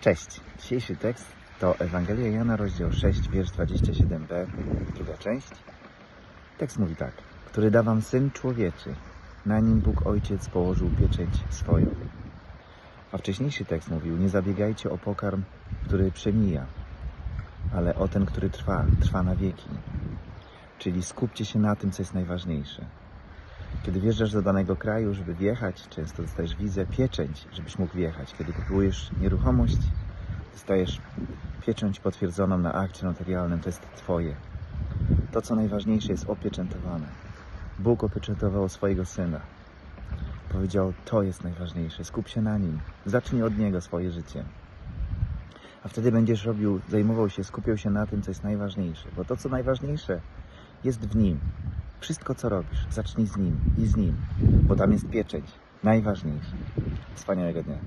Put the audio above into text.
Cześć. Dzisiejszy tekst to Ewangelia Jana, rozdział 6, wiersz 27b, druga część. Tekst mówi tak. Który da wam Syn Człowieczy, na nim Bóg Ojciec położył pieczęć swoją. A wcześniejszy tekst mówił, nie zabiegajcie o pokarm, który przemija, ale o ten, który trwa, trwa na wieki. Czyli skupcie się na tym, co jest najważniejsze. Kiedy wjeżdżasz do danego kraju, żeby wjechać, często dostajesz wizę, pieczęć, żebyś mógł wjechać. Kiedy kupujesz nieruchomość, dostajesz pieczęć potwierdzoną na akcie notarialnym, to jest Twoje. To, co najważniejsze, jest opieczętowane. Bóg opieczętował swojego Syna. Powiedział, to jest najważniejsze, skup się na Nim. Zacznij od Niego swoje życie. A wtedy będziesz robił, zajmował się, skupiał się na tym, co jest najważniejsze. Bo to, co najważniejsze, jest w Nim. Wszystko, co robisz, zacznij z Nim i z Nim, bo tam jest pieczęć. Najważniejsze. Wspaniałego dnia.